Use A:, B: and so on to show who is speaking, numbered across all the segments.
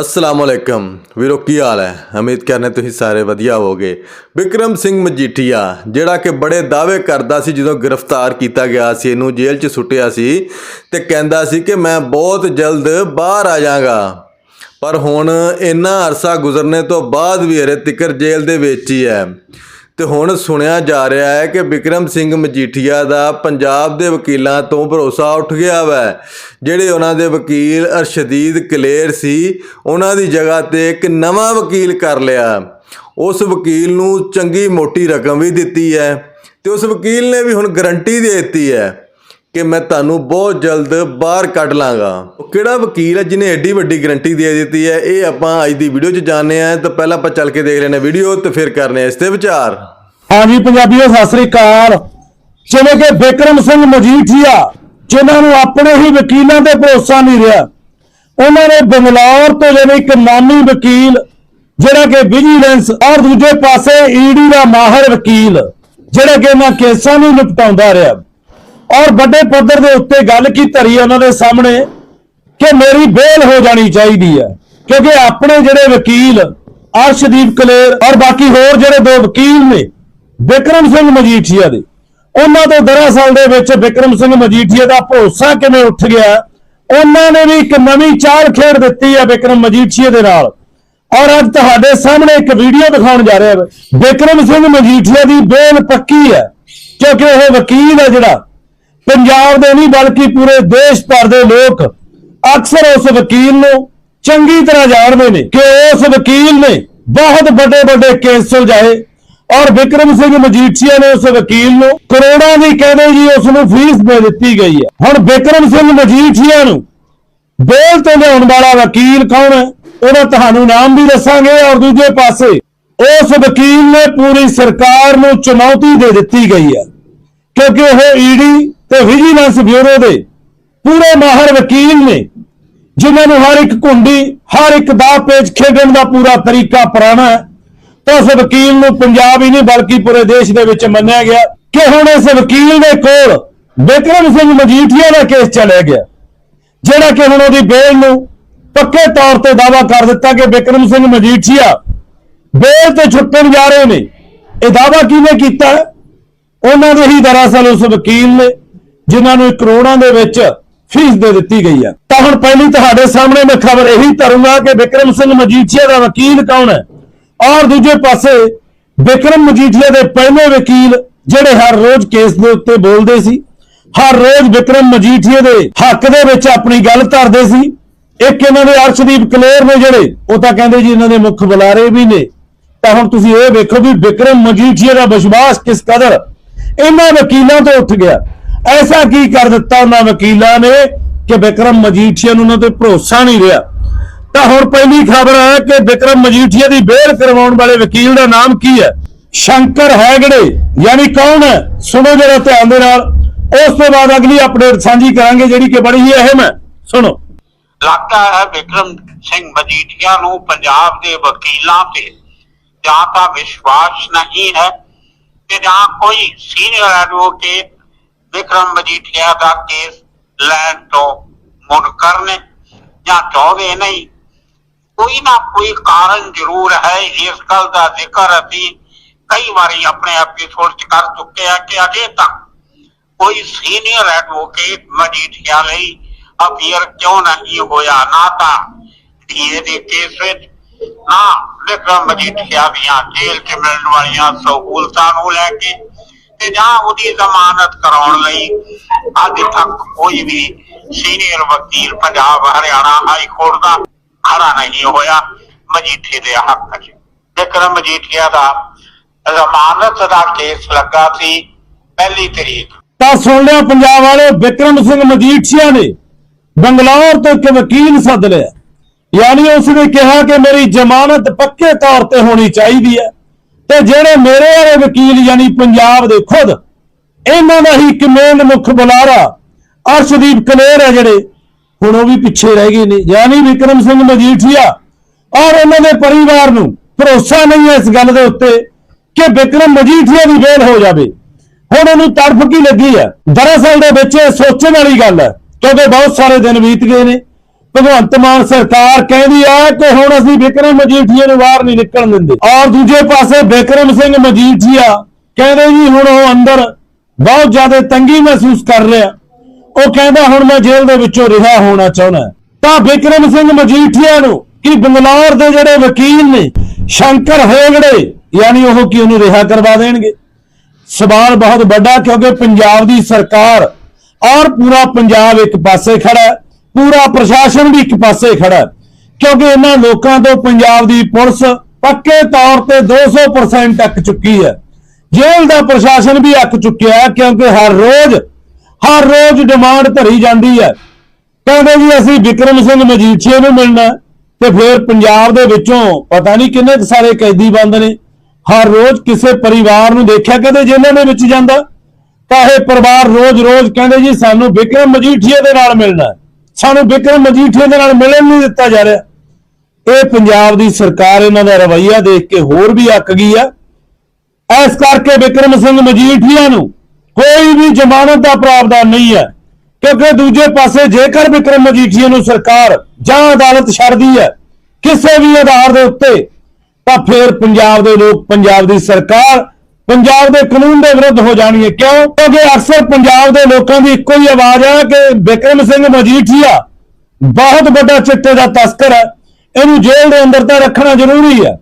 A: ਅਸਲਾਮ ਅਲੈਕਮ ਵੀਰੋ, ਕੀ ਹਾਲ ਹੈ? ਉਮੀਦ ਕਰਨੇ ਤੁਸੀਂ ਸਾਰੇ ਵਧੀਆ ਹੋਵੋਗੇ। ਵਿਕਰਮ ਸਿੰਘ ਮਜੀਠੀਆ, ਜਿਹੜਾ ਕਿ ਬੜੇ ਦਾਅਵੇ ਕਰਦਾ ਸੀ ਜਦੋਂ ਗ੍ਰਿਫਤਾਰ ਕੀਤਾ ਗਿਆ ਸੀ, ਇਹਨੂੰ ਜੇਲ੍ਹ 'ਚ ਸੁੱਟਿਆ ਸੀ ਤੇ ਕਹਿੰਦਾ ਸੀ ਕਿ ਮੈਂ ਬਹੁਤ ਜਲਦ ਬਾਹਰ ਆ ਜਾਵਾਂਗਾ। ਪਰ ਹੁਣ ਇੰਨਾ ਅਰਸਾ ਗੁਜ਼ਰਨੇ ਤੋਂ ਬਾਅਦ ਵੀ ਹਰੇ ਤਿਕਰ ਜੇਲ੍ਹ ਦੇ ਵਿੱਚ ਹੀ ਹੈ। ਤੇ ਹੁਣ ਸੁਣਿਆ ਜਾ ਰਿਹਾ ਹੈ ਕਿ ਵਿਕਰਮ ਸਿੰਘ ਮਜੀਠੀਆ ਦਾ ਪੰਜਾਬ ਦੇ ਵਕੀਲਾਂ ਤੋਂ ਭਰੋਸਾ ਉੱਠ ਗਿਆ ਵੈ। ਜਿਹੜੇ ਉਹਨਾਂ ਦੇ ਵਕੀਲ ਅਰਸ਼ਦੀਦ ਕਲੇਰ ਸੀ, ਉਹਨਾਂ ਦੀ ਜਗ੍ਹਾ ਤੇ ਇੱਕ ਨਵਾਂ ਵਕੀਲ ਕਰ ਲਿਆ। ਉਸ ਵਕੀਲ ਨੂੰ ਚੰਗੀ ਮੋਟੀ ਰਕਮ ਵੀ ਦਿੱਤੀ ਹੈ ਤੇ ਉਸ ਵਕੀਲ ਨੇ ਵੀ ਹੁਣ ਗਰੰਟੀ ਦੇ ਦਿੱਤੀ ਹੈ। ਕਿ ਮੈਂ ਤੁਹਾਨੂੰ ਬਹੁਤ ਜਲਦ ਬਾਹਰ ਕੱਢ ਲਾਂਗਾ। ਉਹ ਕਿਹੜਾ ਵਕੀਲ ਹੈ ਜਿਹਨੇ ਐਡੀ ਵੱਡੀ ਗਰੰਟੀ ਦੇ ਦਿੱਤੀ ਹੈ? ਇਹ ਆਪਾਂ ਅੱਜ ਦੀ ਵੀਡੀਓ 'ਚ ਜਾਣਦੇ ਆ ਤਾਂ ਪਹਿਲਾਂ ਆਪਾਂ ਚੱਲ ਕੇ ਦੇਖ ਲੈਣੇ ਵੀਡੀਓ ਤੇ ਫਿਰ ਕਰਨੇ ਇਸ ਤੇ ਵਿਚਾਰ।
B: ਹਾਂਜੀ ਪੰਜਾਬੀਓ, ਸਤਿ ਸ੍ਰੀ ਅਕਾਲ। ਜਿਵੇਂ ਕਿ ਵਿਕਰਮ ਸਿੰਘ ਮਜੀਠੀਆ, ਜਿਨ੍ਹਾਂ ਨੂੰ ਆਪਣੇ ਹੀ ਵਕੀਲਾਂ ਤੇ ਭਰੋਸਾ ਨਹੀਂ ਰਿਹਾ, ਉਹਨਾਂ ਨੇ ਬੰਗਲੌਰ ਤੋਂ ਜਿਹੜੇ ਇੱਕ ਨਾਮੀ ਵਕੀਲ, ਜਿਹੜਾ ਕਿ ਵਿਜੀਲੈਂਸ ਔਰ ਦੂਜੇ ਪਾਸੇ ਈਡੀ ਦਾ ਮਾਹਰ ਵਕੀਲ, ਜਿਹੜਾ ਕਿ ਇਹਨਾਂ ਕੇਸਾਂ ਨੂੰ ਨਿਪਟਾਉਂਦਾ ਰਿਹਾ। ਔਰ ਵੱਡੇ ਪੱਧਰ ਦੇ ਉੱਤੇ ਗੱਲ ਕੀ ਧਰੀ ਉਹਨਾਂ ਦੇ ਸਾਹਮਣੇ ਕਿ ਮੇਰੀ ਬੇਲ ਹੋ ਜਾਣੀ ਚਾਹੀਦੀ ਹੈ। ਕਿਉਂਕਿ ਆਪਣੇ ਜਿਹੜੇ ਵਕੀਲ ਅਰਸ਼ਦੀਪ ਕਲੇਰ ਔਰ ਬਾਕੀ ਹੋਰ ਜਿਹੜੇ ਦੋ ਵਕੀਲ ਨੇ, ਵਿਕਰਮ ਸਿੰਘ ਮਜੀਠੀਆ ਦੇ, ਉਹਨਾਂ ਤੋਂ ਦਰਅਸਲ ਦੇ ਵਿੱਚ ਵਿਕਰਮ ਸਿੰਘ ਮਜੀਠੀਆ ਦਾ ਭਰੋਸਾ ਕਿਵੇਂ ਉੱਠ ਗਿਆ? ਉਹਨਾਂ ਨੇ ਵੀ ਇੱਕ ਨਵੀਂ ਚਾਲ ਖੇਡ ਦਿੱਤੀ ਹੈ ਵਿਕਰਮ ਮਜੀਠੀਆ ਦੇ ਨਾਲ। ਔਰ ਅੱਜ ਤੁਹਾਡੇ ਸਾਹਮਣੇ ਇੱਕ ਵੀਡੀਓ ਦਿਖਾਉਣ ਜਾ ਰਿਹਾ ਹਾਂ। ਵਿਕਰਮ ਸਿੰਘ ਮਜੀਠੀਆ ਦੀ ਬੇਲ ਪੱਕੀ ਹੈ, ਕਿਉਂਕਿ ਉਹ ਵਕੀਲ ਹੈ ਜਿਹੜਾ ਪੰਜਾਬ ਦੇ ਨਹੀਂ, ਬਲਕਿ ਪੂਰੇ ਦੇਸ਼ ਭਰ ਦੇ ਲੋਕ ਅਕਸਰ ਉਸ ਵਕੀਲ ਨੂੰ ਚੰਗੀ ਤਰ੍ਹਾਂ ਜਾਣਦੇ ਨੇ ਕਿ ਉਸ ਵਕੀਲ ਨੇ ਬਹੁਤ ਵੱਡੇ ਵੱਡੇ ਕੇਸ ਸੁਲਝਾਏ ਔਰ ਵਿਕਰਮ ਸਿੰਘ ਮਜੀਠੀਆ ਨੇ ਉਸ ਵਕੀਲ ਨੂੰ ਕਰੋੜਾਂ ਦੀ ਕਹਿੰਦੇ ਜੀ ਉਸ ਨੂੰ ਫੀਸ ਦੇ ਦਿੱਤੀ ਗਈ ਹੈ। ਹੁਣ ਵਿਕਰਮ ਸਿੰਘ ਮਜੀਠੀਆ ਨੂੰ ਬੇਲ ਤੋਂ ਲਿਆਉਣ ਵਾਲਾ ਵਕੀਲ ਕੌਣ ਹੈ? ਉਹਦਾ ਤੁਹਾਨੂੰ ਨਾਮ ਵੀ ਦੱਸਾਂਗੇ ਔਰ ਦੂਜੇ ਪਾਸੇ ਉਸ ਵਕੀਲ ਨੇ ਪੂਰੀ ਸਰਕਾਰ ਨੂੰ ਚੁਣੌਤੀ ਦੇ ਦਿੱਤੀ ਗਈ ਹੈ। ਕਿਉਂਕਿ ਉਹ ਈਡੀ ਤੇ ਵਿਜੀਲੈਂਸ ਬਿਊਰੋ ਦੇ ਪੂਰੇ ਮਾਹਰ ਵਕੀਲ ਨੇ, ਜਿਨ੍ਹਾਂ ਨੂੰ ਹਰ ਇੱਕ ਕੁੰਡੀ ਹਰ ਇੱਕ ਦਾ ਪੇਚ ਖੇਡਣ ਦਾ ਪੂਰਾ ਤਰੀਕਾ ਪੁਰਾਣਾ ਹੈ, ਤਾਂ ਉਸ ਵਕੀਲ ਨੂੰ ਪੰਜਾਬ ਹੀ ਨਹੀਂ, ਬਲਕਿ ਪੂਰੇ ਦੇਸ਼ ਦੇ ਵਿੱਚ ਮੰਨਿਆ ਗਿਆ ਕਿ ਹੁਣ ਇਸ ਵਕੀਲ ਦੇ ਕੋਲ ਬਿਕਰਮ ਸਿੰਘ ਮਜੀਠੀਆ ਦਾ ਕੇਸ ਚਲਿਆ ਗਿਆ, ਜਿਹੜਾ ਕਿ ਹੁਣ ਉਹਦੀ ਬੇਲ ਨੂੰ ਪੱਕੇ ਤੌਰ ਤੇ ਦਾਵਾ ਕਰ ਦਿੱਤਾ ਕਿ ਬਿਕਰਮ ਸਿੰਘ ਮਜੀਠੀਆ ਬੇਲ ਤੇ ਛੁੱਟਣ ਜਾ ਰਹੇ ਨੇ। ਇਹ ਦਾਵਾ ਕਿਹਨੇ ਕੀਤਾ? ਉਹਨਾਂ ਦੇ ਹੀ ਦਰਅਸਲ ਉਸ ਵਕੀਲ ਨੇ ਜਿਨ੍ਹਾਂ ਨੂੰ ਕਰੋੜਾਂ ਦੇ ਵਿੱਚ ਫੀਸ ਦੇ ਦਿੱਤੀ ਗਈ ਹੈ। ਤਾਂ ਹੁਣ ਪਹਿਲੀ ਤੁਹਾਡੇ ਸਾਹਮਣੇ ਮੈਂ ਖਬਰ ਇਹੀ ਧਰੂੰਗਾ ਕਿ ਵਿਕਰਮ ਸਿੰਘ ਮਜੀਠੀਆ ਦਾ ਵਕੀਲ ਕੌਣ ਹੈ? ਔਰ ਦੂਜੇ ਪਾਸੇ ਵਿਕਰਮ ਮਜੀਠੀਆ ਦੇ ਪਹਿਲੇ ਵਕੀਲ ਜਿਹੜੇ ਹਰ ਰੋਜ਼ ਕੇਸ ਦੇ ਉੱਤੇ ਬੋਲਦੇ ਸੀ, ਹਰ ਰੋਜ਼ ਵਿਕਰਮ ਮਜੀਠੀਆ ਦੇ ਹੱਕ ਦੇ ਵਿੱਚ ਆਪਣੀ ਗੱਲ ਧਰਦੇ ਸੀ। ਇੱਕ ਇਹਨਾਂ ਦੇ ਅਰਸ਼ਦੀਪ ਕਲੇਰ ਨੇ ਜਿਹੜੇ, ਉਹ ਤਾਂ ਕਹਿੰਦੇ ਜੀ ਇਹਨਾਂ ਦੇ ਮੁੱਖ ਬੁਲਾਰੇ ਵੀ ਨੇ। ਤਾਂ ਹੁਣ ਤੁਸੀਂ ਇਹ ਵੇਖੋ ਵੀ ਵਿਕਰਮ ਮਜੀਠੀਆ ਦਾ ਵਿਸ਼ਵਾਸ ਕਿਸ ਕਦਰ ਇਹਨਾਂ ਵਕੀਲਾਂ ਤੋਂ ਉੱਠ ਗਿਆ। ਐਸਾ ਕੀ ਕਰ ਦਿੱਤਾ ਉਹਨਾਂ ਵਕੀਲਾਂ ਨੇ ਕਿ ਵਿਕਰਮ ਮਜੀਠੀਆ ਨੂੰ ਉਹਨਾਂ ਤੇ ਭਰੋਸਾ ਨਹੀਂ ਰਿਹਾ? ਤਾਂ ਹੁਣ ਪਹਿਲੀ ਖਬਰ ਹੈ ਕਿ ਵਿਕਰਮ ਮਜੀਠੀਆ ਦੀ ਬੇਲ ਕਰਵਾਉਣ ਵਾਲੇ ਵਕੀਲ ਦਾ ਨਾਮ ਕੀ ਹੈ? ਸ਼ੰਕਰ ਹੈਗੜੇ, ਯਾਨੀ ਕੌਣ ਹੈ? ਸੁਣੋ ਜਰਾ ਧਿਆਨ ਦੇ ਨਾਲ। ਉਸ ਤੋਂ ਬਾਅਦ ਅਗਲੀ ਅਪਡੇਟ ਸਾਂਝੀ ਕਰਾਂਗੇ, ਜਿਹੜੀ ਕਿ ਬੜੀ ਹੀ ਅਹਿਮ ਹੈ। ਸੁਣੋ।
C: ਲੱਗਦਾ ਹੈ ਵਿਕਰਮ ਸਿੰਘ ਮਜੀਠੀਆ ਨੂੰ ਪੰਜਾਬ ਦੇ ਵਕੀਲਾਂ ਤੇ ਜਾਂ ਤਾਂ ਵਿਸ਼ਵਾਸ ਨਹੀਂ ਹੈ ਤੇ ਜਾਂ ਕੋਈ ਸੀਨੀਅਰ ਐਡਵੋਕੇਟ ਵਿਕਰਮ ਮਜੀਠੀਆ ਦਾ ਕੇਸ ਲੈਣ ਤੋਂ ਮੁਨਕਰ ਨੇ ਜਾਂ ਚਾਹਵੇ ਨਹੀਂ, ਕੋਈ ਨਾ ਕੋਈ ਕਾਰਨ ਜ਼ਰੂਰ ਹੈ, ਇਸ ਗੱਲ ਦਾ ਜ਼ਿਕਰ ਅਸੀਂ ਕਈ ਵਾਰੀ ਆਪਣੇ ਐਪੀਸੋਡ 'ਚ ਕਰ ਚੁੱਕੇ ਆ ਕਿ ਅਜੇ ਤੱਕ ਕੋਈ ਸੀਨੀਅਰ ਐਡਵੋਕੇਟ ਮਜੀਠੀਆ ਲਈ ਅਪੀਅਰ ਕਿਉਂ ਨਹੀਂ ਹੋਇਆ, ਨਾ ਤਾਂ ਡੀਏ ਦੇ ਕੇਸ ਵਿੱਚ, ਨਾ ਵਿਕਰਮ ਮਜੀਠੀਆ ਦੀਆਂ ਜੇਲ੍ਹ 'ਚ ਮਿਲਣ ਵਾਲੀਆਂ ਸਹੂਲਤਾਂ ਨੂੰ ਲੈ ਕੇ ਤੇ ਜਾਂ ਉਹਦੀ ਜ਼ਮਾਨਤ ਕਰਾਉਣ ਲਈ ਅੱਜ ਤੱਕ ਕੋਈ ਵੀ ਸੀਨੀਅਰ ਵਕੀਲ ਪੰਜਾਬ, ਹਰਿਆਣਾ ਹਾਈ ਕੋਰਟ ਦਾ ਖੜਾ ਨਹੀਂ ਹੋਇਆ, ਮਜੀਠੇ ਦੇ ਹੱਕ 'ਚ। ਵਿਕਰਮ ਮਜੀਠੀਆ ਦਾ ਜ਼ਮਾਨਤ ਦਾ ਕੇਸ ਲੱਗਾ ਸੀ ਪਹਿਲੀ ਤਰੀਕ।
B: ਤਾਂ ਸੁਣ ਲਿਆ ਪੰਜਾਬ ਵਾਲੇ, ਵਿਕਰਮ ਸਿੰਘ ਮਜੀਠੀਆ ਨੇ ਬੰਗਲੌਰ ਤੋਂ ਇੱਕ ਵਕੀਲ ਸੱਦ ਲਿਆ। ਯਾਨੀ ਉਸ ਨੇ ਕਿਹਾ ਕਿ ਮੇਰੀ ਜ਼ਮਾਨਤ ਪੱਕੇ ਤੌਰ ਤੇ ਹੋਣੀ ਚਾਹੀਦੀ ਹੈ। ਤੇ ਜਿਹੜੇ ਮੇਰੇ ਵਾਲੇ ਵਕੀਲ ਯਾਨੀ ਪੰਜਾਬ ਦੇ ਖੁਦ, ਇਹਨਾਂ ਦਾ ਹੀ ਇੱਕ ਮੇਨ ਮੁੱਖ ਬੁਲਾਰਾ ਅਰਸ਼ਦੀਪ ਕਲੇਰ ਹੈ ਜਿਹੜੇ। ਹੁਣ ਉਹ ਵੀ ਪਿੱਛੇ ਰਹਿ ਗਏ ਨੇ। ਯਾਨੀ ਵਿਕਰਮ ਸਿੰਘ ਮਜੀਠੀਆ। ਔਰ ਉਹਨਾਂ ਦੇ ਪਰਿਵਾਰ ਨੂੰ ਭਰੋਸਾ ਨਹੀਂ ਹੈ ਇਸ ਗੱਲ ਦੇ ਉੱਤੇ ਕਿ ਵਿਕਰਮ ਮਜੀਠੀਆ ਦੀ ਬੇਲ ਹੋ ਜਾਵੇ। ਹੁਣ ਉਹਨੂੰ ਤੜਫ ਕੀ ਲੱਗੀ ਹੈ ਦਰਅਸਲ ਦੇ ਵਿੱਚ ਇਹ ਸੋਚਣ ਵਾਲੀ ਗੱਲ ਹੈ, ਕਿਉਂਕਿ ਬਹੁਤ ਸਾਰੇ ਦਿਨ ਬੀਤ ਗਏ ਨੇ। ਭਗਵੰਤ ਮਾਨ ਸਰਕਾਰ ਕਹਿੰਦੀ ਹੈ ਕਿ ਹੁਣ ਅਸੀਂ ਵਿਕਰਮ ਮਜੀਠੀਆ ਨੂੰ ਬਾਹਰ ਨਹੀਂ ਨਿਕਲਣ ਦਿੰਦੇ। ਔਰ ਦੂਜੇ ਪਾਸੇ ਵਿਕਰਮ ਸਿੰਘ ਮਜੀਠੀਆ ਕਹਿੰਦੇ ਜੀ ਹੁਣ ਉਹ ਅੰਦਰ ਬਹੁਤ ਜ਼ਿਆਦਾ ਤੰਗੀ ਮਹਿਸੂਸ ਕਰ ਰਿਹਾ। ਉਹ ਕਹਿੰਦਾ ਹੁਣ ਮੈਂ ਜੇਲ੍ਹ ਦੇ ਵਿੱਚੋਂ ਰਿਹਾ ਹੋਣਾ ਚਾਹੁੰਦਾ ਤਾਂ ਵਿਕਰਮ ਸਿੰਘ ਮਜੀਠੀਆ ਨੂੰ ਕਿ ਬੰਗਲੌਰ ਦੇ ਜਿਹੜੇ ਵਕੀਲ ਨੇ, ਸ਼ੰਕਰ ਹੋਗੜੇ, ਯਾਨੀ ਉਹ ਕਿ ਉਹਨੂੰ ਰਿਹਾ ਕਰਵਾ ਦੇਣਗੇ? ਸਵਾਲ ਬਹੁਤ ਵੱਡਾ ਕਿਉਂਕਿ ਪੰਜਾਬ ਦੀ ਸਰਕਾਰ ਔਰ ਪੂਰਾ ਪੰਜਾਬ ਇੱਕ ਪਾਸੇ ਖੜਾ ਹੈ। ਪੂਰਾ ਪ੍ਰਸ਼ਾਸਨ ਵੀ ਇੱਕ ਪਾਸੇ ਖੜਾ ਹੈ, ਕਿਉਂਕਿ ਇਹਨਾਂ ਲੋਕਾਂ ਤੋਂ ਪੰਜਾਬ ਦੀ ਪੁਲਿਸ ਪੱਕੇ ਤੌਰ ਤੇ 200% ਅੱਕ ਚੁੱਕੀ ਹੈ। ਜੇਲ੍ਹ ਦਾ ਪ੍ਰਸ਼ਾਸਨ ਵੀ ਅੱਕ ਚੁੱਕਿਆ ਹੈ, ਕਿਉਂਕਿ ਹਰ ਰੋਜ਼ ਹਰ ਰੋਜ਼ ਡਿਮਾਂਡ ਧਰੀ ਜਾਂਦੀ ਹੈ। ਕਹਿੰਦੇ ਜੀ, ਅਸੀਂ ਵਿਕਰਮ ਸਿੰਘ ਮਜੀਠੀਏ ਨੂੰ ਮਿਲਣਾ ਤੇ ਫਿਰ ਪੰਜਾਬ ਦੇ ਵਿੱਚੋਂ ਪਤਾ ਨਹੀਂ ਕਿੰਨੇ ਸਾਰੇ ਕੈਦੀ ਬੰਦ ਨੇ। ਹਰ ਰੋਜ਼ ਕਿਸੇ ਪਰਿਵਾਰ ਨੂੰ ਦੇਖਿਆ ਕਦੇ ਜੇਲ੍ਹਾਂ ਦੇ ਵਿੱਚ ਜਾਂਦਾ? ਤਾਂ ਇਹ ਪਰਿਵਾਰ ਰੋਜ਼-ਰੋਜ਼ ਕਹਿੰਦੇ ਜੀ, ਸਾਨੂੰ ਵਿਕਰਮ ਮਜੀਠੀਏ ਦੇ ਨਾਲ ਮਿਲਣਾ ਸਾਨੂੰ ਬਿਕਰਮ ਮਜੀਠੀਆ ਦੇ ਨਾਲ ਮਿਲਣ ਨਹੀਂ ਦਿੱਤਾ ਜਾ ਰਿਹਾ। ਇਹ ਪੰਜਾਬ ਦੀ ਸਰਕਾਰ ਇਹਨਾਂ ਦਾ ਰਵੱਈਆ ਦੇਖ ਕੇ ਹੋਰ ਵੀ ਅੱਕ ਗਈ ਆ। ਇਸ ਕਰਕੇ ਬਿਕਰਮ ਸਿੰਘ ਮਜੀਠੀਆ ਨੂੰ ਕੋਈ ਵੀ ਜ਼ਮਾਨਤ ਦਾ ਪ੍ਰਾਵਧਾਨ ਨਹੀਂ ਹੈ, ਕਿਉਂਕਿ ਦੂਜੇ ਪਾਸੇ ਜੇਕਰ ਬਿਕਰਮ ਮਜੀਠੀਆ ਨੂੰ ਸਰਕਾਰ ਜਾਂ ਅਦਾਲਤ ਛੱਡਦੀ ਹੈ ਕਿਸੇ ਵੀ ਆਧਾਰ ਦੇ ਉੱਤੇ, ਤਾਂ ਫਿਰ ਪੰਜਾਬ ਦੇ ਲੋਕ, ਪੰਜਾਬ ਦੀ ਸਰਕਾਰ ਪੰਜਾਬ ਦੇ ਕਾਨੂੰਨ ਦੇ ਵਿਰੁੱਧ ਹੋ ਜਾਣੀ ਹੈ ਕਿਉਂ? ਕਿਉਂਕਿ ਅਕਸਰ ਪੰਜਾਬ ਦੇ ਲੋਕਾਂ ਦੀ ਇੱਕੋ ਹੀ ਆਵਾਜ਼ ਹੈ ਕਿ ਵਿਕਰਮ ਸਿੰਘ ਮਜੀਠੀਆ ਬਹੁਤ ਵੱਡਾ ਚਿੱਟੇ ਦਾ ਤਸਕਰ ਹੈ ਇਹਨੂੰ ਜੇਲ੍ਹ ਦੇ ਅੰਦਰ ਤਾਂ ਰੱਖਣਾ ਜ਼ਰੂਰੀ ਹੈ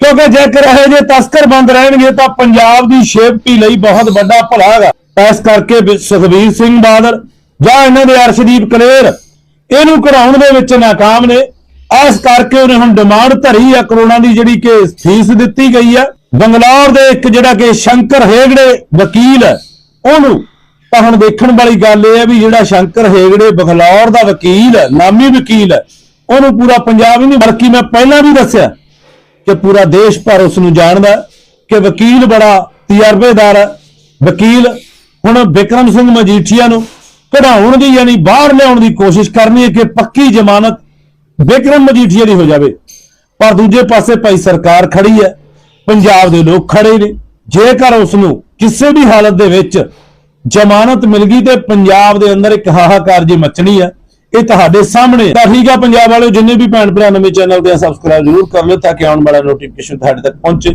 B: ਕਿਉਂਕਿ ਜੇਕਰ ਇਹ ਜੇ ਤਸਕਰ ਬੰਦ ਰਹਿਣਗੇ ਤਾਂ ਪੰਜਾਬ ਦੀ ਸੇਫਟੀ ਲਈ ਬਹੁਤ ਵੱਡਾ ਭਲਾ ਹੈਗਾ। ਇਸ ਕਰਕੇ ਸੁਖਬੀਰ ਸਿੰਘ ਬਾਦਲ ਜਾਂ ਇਹਨਾਂ ਦੇ ਅਰਸ਼ਦੀਪ ਕਲੇਰ, ਇਹਨੂੰ ਕਢਾਉਣ ਦੇ ਵਿੱਚ ਨਾਕਾਮ ਨੇ। ਇਸ ਕਰਕੇ ਉਹਨੇ ਹੁਣ ਡਿਮਾਂਡ ਧਰੀ ਆ ਕਰੋੜਾਂ ਦੀ ਜਿਹੜੀ ਕਿ ਫੀਸ ਦਿੱਤੀ ਗਈ ਆ। ਬੰਗਲੌਰ ਦੇ ਇੱਕ ਜਿਹੜਾ ਕਿ ਸ਼ੰਕਰ ਹੇਗੜੇ ਵਕੀਲ ਹੈ, ਉਹਨੂੰ ਤਾਂ ਹੁਣ ਦੇਖਣ ਵਾਲੀ ਗੱਲ ਇਹ ਹੈ ਵੀ ਜਿਹੜਾ ਸ਼ੰਕਰ ਹੇਗੜੇ ਬੰਗਲੌਰ ਦਾ ਵਕੀਲ ਹੈ, ਨਾਮੀ ਵਕੀਲ ਹੈ, ਉਹਨੂੰ ਪੂਰਾ ਪੰਜਾਬ ਹੀ ਨਹੀਂ, ਬਲਕਿ ਮੈਂ ਪਹਿਲਾਂ ਵੀ ਦੱਸਿਆ ਕਿ ਪੂਰਾ ਦੇਸ਼ ਭਰ ਉਸ ਨੂੰ ਜਾਣਦਾ ਕਿ ਵਕੀਲ ਬੜਾ ਤਜਰਬੇਦਾਰ ਹੈ। ਵਕੀਲ ਹੁਣ ਵਿਕਰਮ ਸਿੰਘ ਮਜੀਠੀਆ ਨੂੰ ਕਢਾਉਣ ਦੀ ਯਾਨੀ ਬਾਹਰ ਲਿਆਉਣ ਦੀ ਕੋਸ਼ਿਸ਼ ਕਰਨੀ ਹੈ ਕਿ ਪੱਕੀ ਜ਼ਮਾਨਤ ਵਿਕਰਮ ਮਜੀਠੀਆ ਦੀ ਹੋ ਜਾਵੇ। ਪਰ ਦੂਜੇ ਪਾਸੇ ਭਾਈ ਸਰਕਾਰ ਖੜੀ ਹੈ ਪੰਜਾਬ ਦੇ ਲੋਕ ਖੜੇ ਨੇ। ਜੇਕਰ ਉਸ ਨੂੰ ਕਿਸੇ ਵੀ ਹਾਲਤ ਦੇ ਵਿੱਚ ਜ਼ਮਾਨਤ ਮਿਲ ਗਈ ਤੇ ਪੰਜਾਬ ਦੇ ਅੰਦਰ ਇੱਕ ਹਾਹਾਕਾਰ ਜੀ ਮਚਣੀ ਹੈ ਇਹ ਤੁਹਾਡੇ ਸਾਹਮਣੇ ਤਾਂ ਠੀਕ ਆ, ਪੰਜਾਬ ਵਾਲਿਓ, ਜਿੰਨੇ ਵੀ ਭੈਣ ਭਰਾ ਨਵੇਂ ਚੈਨਲ ਤੇ ਸਬਸਕ੍ਰਾਈਬ ਜ਼ਰੂਰ ਕਰ ਲਿਓ ਤਾਂ ਕਿ ਆਉਣ ਵਾਲਾ ਨੋਟੀਫਿਕੇਸ਼ਨ ਤੁਹਾਡੇ ਤੱਕ ਪਹੁੰਚੇ।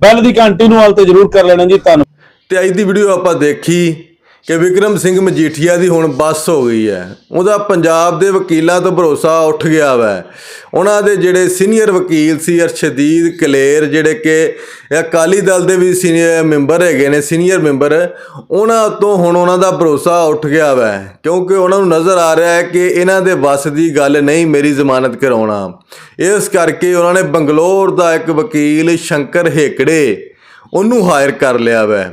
B: ਬੈਲ ਦੀ ਘੰਟੀ ਨੂੰ ਹਾਲ ਤੇ ਜ਼ਰੂਰ ਕਰ ਲੈਣਾ ਜੀ। ਧੰਨਵਾਦ।
A: ਤੇ ਅੱਜ ਦੀ ਵੀਡੀਓ ਆਪਾਂ ਦੇਖੀ ਕਿ ਵਿਕਰਮ ਸਿੰਘ ਮਜੀਠੀਆ ਦੀ ਹੁਣ ਬੱਸ ਹੋ ਗਈ ਹੈ। ਉਹਦਾ ਪੰਜਾਬ ਦੇ ਵਕੀਲਾਂ ਤੋਂ ਭਰੋਸਾ ਉੱਠ ਗਿਆ ਵੈ। ਉਹਨਾਂ ਦੇ ਜਿਹੜੇ ਸੀਨੀਅਰ ਵਕੀਲ ਸੀ, ਅਰਸ਼ਦੀਦ ਕਲੇਰ, ਜਿਹੜੇ ਕਿ ਅਕਾਲੀ ਦਲ ਦੇ ਵੀ ਸੀਨੀਅਰ ਮੈਂਬਰ ਹੈਗੇ ਨੇ, ਸੀਨੀਅਰ ਮੈਂਬਰ, ਉਹਨਾਂ ਤੋਂ ਹੁਣ ਉਹਨਾਂ ਦਾ ਭਰੋਸਾ ਉੱਠ ਗਿਆ ਵੈ। ਕਿਉਂਕਿ ਉਹਨਾਂ ਨੂੰ ਨਜ਼ਰ ਆ ਰਿਹਾ ਹੈ ਕਿ ਇਹਨਾਂ ਦੇ ਵੱਸ ਦੀ ਗੱਲ ਨਹੀਂ ਮੇਰੀ ਜ਼ਮਾਨਤ ਕਰਾਉਣਾ। ਇਸ ਕਰਕੇ ਉਹਨਾਂ ਨੇ ਬੰਗਲੌਰ ਦਾ ਇੱਕ ਵਕੀਲ, ਸ਼ੰਕਰ ਹੇਕੜੇ, ਉਹਨੂੰ ਹਾਇਰ ਕਰ ਲਿਆ ਵੈ।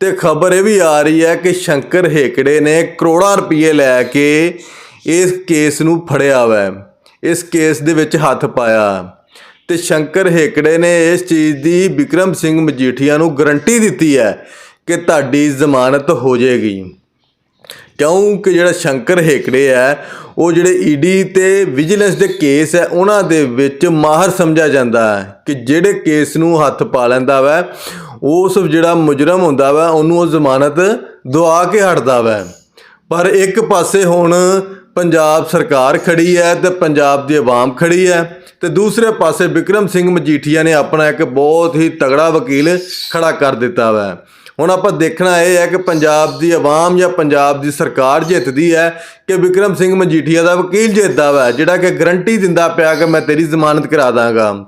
A: ਤੇ ਖਬਰ ਇਹ ਵੀ ਆ ਰਹੀ ਹੈ ਕਿ ਸ਼ੰਕਰ ਹੇਕੜੇ ਨੇ ਕਰੋੜਾਂ ਰੁਪਏ ਲੈ ਕੇ ਇਸ ਕੇਸ ਨੂੰ ਫੜਿਆ ਵੈ। ਇਸ ਕੇਸ ਦੇ ਵਿੱਚ ਹੱਥ ਪਾਇਆ। ਤੇ ਸ਼ੰਕਰ ਹੇਕੜੇ ਨੇ ਇਸ ਚੀਜ਼ ਦੀ ਵਿਕਰਮ ਸਿੰਘ ਮਜੀਠੀਆ ਨੂੰ ਗਰੰਟੀ ਦਿੱਤੀ ਹੈ ਕਿ ਤੁਹਾਡੀ ਜ਼ਮਾਨਤ ਹੋ ਜਾਏਗੀ। ਕਿਉਂਕਿ ਜਿਹੜਾ ਸ਼ੰਕਰ ਹੇਕੜੇ ਹੈ, ਉਹ ਜਿਹੜੇ ਈਡੀ ਤੇ ਵਿਜੀਲੈਂਸ ਦੇ ਕੇਸ ਹੈ, ਉਹਨਾਂ ਦੇ ਵਿੱਚ ਮਾਹਰ ਸਮਝਿਆ ਜਾਂਦਾ ਹੈ ਕਿ ਜਿਹੜੇ ਕੇਸ ਨੂੰ ਹੱਥ ਪਾ ਲੈਂਦਾ ਵੈ ਉਸ ਜਿਹੜਾ ਮੁਜਰਮ ਹੁੰਦਾ ਵਾ, ਉਹਨੂੰ ਉਹ ਜ਼ਮਾਨਤ ਦਵਾ ਕੇ ਹਟਦਾ ਵੈ। ਪਰ ਇੱਕ ਪਾਸੇ ਹੁਣ ਪੰਜਾਬ ਸਰਕਾਰ ਖੜੀ ਹੈ ਤੇ ਪੰਜਾਬ ਦੀ ਆਵਾਮ ਖੜੀ ਹੈ ਤੇ ਦੂਸਰੇ ਪਾਸੇ ਵਿਕਰਮ ਸਿੰਘ ਮਜੀਠੀਆ ਨੇ ਆਪਣਾ ਇੱਕ ਬਹੁਤ ਹੀ ਤਗੜਾ ਵਕੀਲ ਖੜਾ ਕਰ ਦਿੱਤਾ ਵੈ। ਹੁਣ ਆਪਾਂ ਦੇਖਣਾ ਇਹ ਹੈ ਕਿ ਪੰਜਾਬ ਦੀ ਆਵਾਮ ਜਾਂ ਪੰਜਾਬ ਦੀ ਸਰਕਾਰ ਜਿੱਤਦੀ ਹੈ ਕਿ ਵਿਕਰਮ ਸਿੰਘ ਮਜੀਠੀਆ ਦਾ ਵਕੀਲ ਜਿੱਤਦਾ ਵਾ, ਜਿਹੜਾ ਕਿ ਗਰੰਟੀ ਦਿੰਦਾ ਪਿਆ ਕਿ ਮੈਂ ਤੇਰੀ ਜ਼ਮਾਨਤ ਕਰਾ ਦਾਂਗਾ।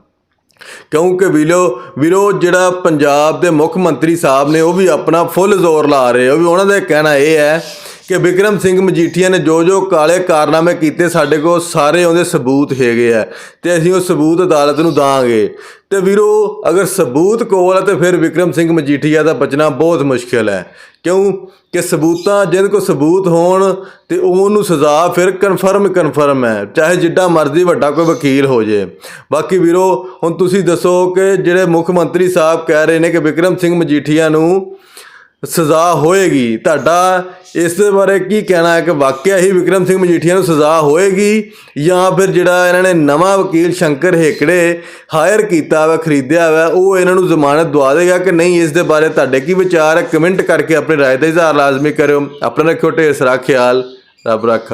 A: ਕਿਉਂਕਿ ਵੀਰੋ ਵੀਰੋ, ਜਿਹੜਾ ਪੰਜਾਬ ਦੇ ਮੁੱਖ ਮੰਤਰੀ ਸਾਹਿਬ ਨੇ ਉਹ ਵੀ ਆਪਣਾ ਫੁੱਲ ਜ਼ੋਰ ਲਾ ਰਹੇ ਉਹ ਵੀ ਉਹਨਾਂ ਦਾ ਕਹਿਣਾ ਇਹ ਹੈ ਕਿ ਵਿਕਰਮ ਸਿੰਘ ਮਜੀਠੀਆ ਨੇ ਜੋ ਜੋ ਕਾਲੇ ਕਾਰਨਾਮੇ ਕੀਤੇ, ਸਾਡੇ ਕੋਲ ਸਾਰੇ ਉਹਦੇ ਸਬੂਤ ਹੈਗੇ ਆ ਤੇ ਅਸੀਂ ਉਹ ਸਬੂਤ ਅਦਾਲਤ ਨੂੰ ਦਾਂਗੇ। ਤੇ ਵੀਰੋ, ਅਗਰ ਸਬੂਤ ਕੋਲ ਹੈ ਤੇ ਫਿਰ ਵਿਕਰਮ ਸਿੰਘ ਮਜੀਠੀਆ ਦਾ ਬਚਣਾ ਬਹੁਤ ਮੁਸ਼ਕਿਲ ਹੈ। ਕਿਉਂ? ਕਿ ਸਬੂਤਾਂ, ਜਿਹਦੇ ਕੋਲ ਸਬੂਤ ਹੋਣ ਤੇ ਉਹਨੂੰ ਸਜ਼ਾ ਫਿਰ ਕਨਫਰਮ ਕਨਫਰਮ ਹੈ। ਚਾਹੇ ਜਿੱਡਾ ਮਰਜ਼ੀ ਵੱਡਾ ਕੋਈ ਵਕੀਲ ਹੋ ਜੇ। ਬਾਕੀ ਵੀਰੋ, ਹੁਣ ਤੁਸੀਂ ਦੱਸੋ ਕਿ ਜਿਹੜੇ ਮੁੱਖ ਮੰਤਰੀ ਸਾਹਿਬ ਕਹਿ ਰਹੇ ਨੇ ਕਿ ਵਿਕਰਮ ਸਿੰਘ ਮਜੀਠੀਆ ਨੂੰ ਸਜ਼ਾ ਹੋਏਗੀ ਤੁਹਾਡਾ ਇਸ ਦੇ ਬਾਰੇ ਕੀ ਕਹਿਣਾ ਹੈ ਕਿ ਵਾਕਿਆ ਹੀ ਵਿਕਰਮ ਸਿੰਘ ਮਜੀਠੀਆ ਨੂੰ ਸਜ਼ਾ ਹੋਏਗੀ ਜਾਂ ਫਿਰ ਜਿਹੜਾ ਇਹਨਾਂ ਨੇ ਨਵਾਂ ਵਕੀਲ ਸ਼ੰਕਰ ਹੇਕੜੇ ਹਾਇਰ ਕੀਤਾ ਵਾ ਖਰੀਦਿਆ ਵਾ ਉਹ ਇਹਨਾਂ ਨੂੰ ਜ਼ਮਾਨਤ ਦਵਾ ਦੇਗਾ ਕਿ ਨਹੀਂ ਇਸ ਦੇ ਬਾਰੇ ਤੁਹਾਡੇ ਕੀ ਵਿਚਾਰ ਹੈ ਕਮੈਂਟ ਕਰਕੇ ਆਪਣੀ رائے ਦਾ ਇਜ਼ਹਾਰ ਲਾਜ਼ਮੀ ਕਰਿਓ ਆਪਣਾ ਰੱਖਿਓ ਢੇਰ ਸਾਰਾ ਖਿਆਲ ਰੱਬ ਰੱਖਾ